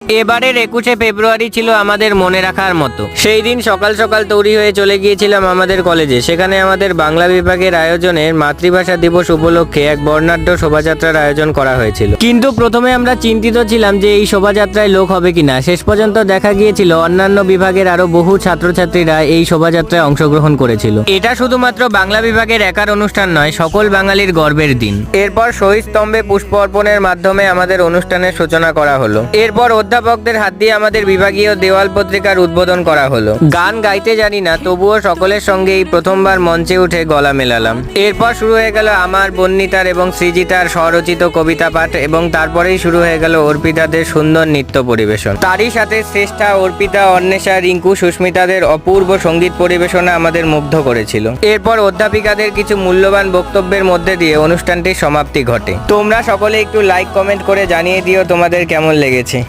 এবারের একুশে ফেব্রুয়ারি ছিল আমাদের মনে রাখার মতো। সেই দিন সকাল সকাল তৈরি হয়ে চলে গিয়েছিলাম আমাদের কলেজে। সেখানে আমাদের বাংলা বিভাগের আয়োজনে মাতৃভাষা দিবস উপলক্ষে এক বর্ণাঢ্য শোভাযাত্রার আয়োজন করা হয়েছিল। কিন্তু প্রথমে আমরা চিন্তিত ছিলাম যে এই শোভাযাত্রায় লোক হবে কিনা। শেষ পর্যন্ত দেখা গিয়েছিল অন্যান্য বিভাগের আরও বহু ছাত্রছাত্রীরা এই শোভাযাত্রায় অংশগ্রহণ করেছিল। এটা শুধুমাত্র বাংলা বিভাগের একার অনুষ্ঠান নয়, সকল বাঙালির গর্বের দিন। এরপর শহীদ স্তম্ভে পুষ্প অর্পণের মাধ্যমে আমাদের অনুষ্ঠানের সূচনা করা হলো। এরপর অধ্যাপকদের হাত দিয়ে আমাদের বিভাগীয় দেওয়াল পত্রিকার উদ্বোধন করা হলো। গান গাইতে জানি না, তবুও সকলের সঙ্গে এই প্রথমবার মঞ্চে উঠে গলা মেলালাম। এরপর শুরু হয়ে গেল আমার বন্নিতার এবং সৃজিতার স্বরচিত কবিতা পাঠ এবং তারপরেই শুরু হয়ে গেল অর্পিতাদের সুন্দর নৃত্য পরিবেশন। তারই সাথে শ্রেষ্ঠা অর্পিতা অন্বেষা রিঙ্কু সুস্মিতাদের অপূর্ব সংগীত পরিবেশনা আমাদের মুগ্ধ করেছিল। এরপর অধ্যাপিকাদের কিছু মূল্যবান বক্তব্যের মধ্যে দিয়ে অনুষ্ঠানটির সমাপ্তি ঘটে। তোমরা সকলে একটু লাইক কমেন্ট করে জানিয়ে দিও তোমাদের কেমন লেগেছে।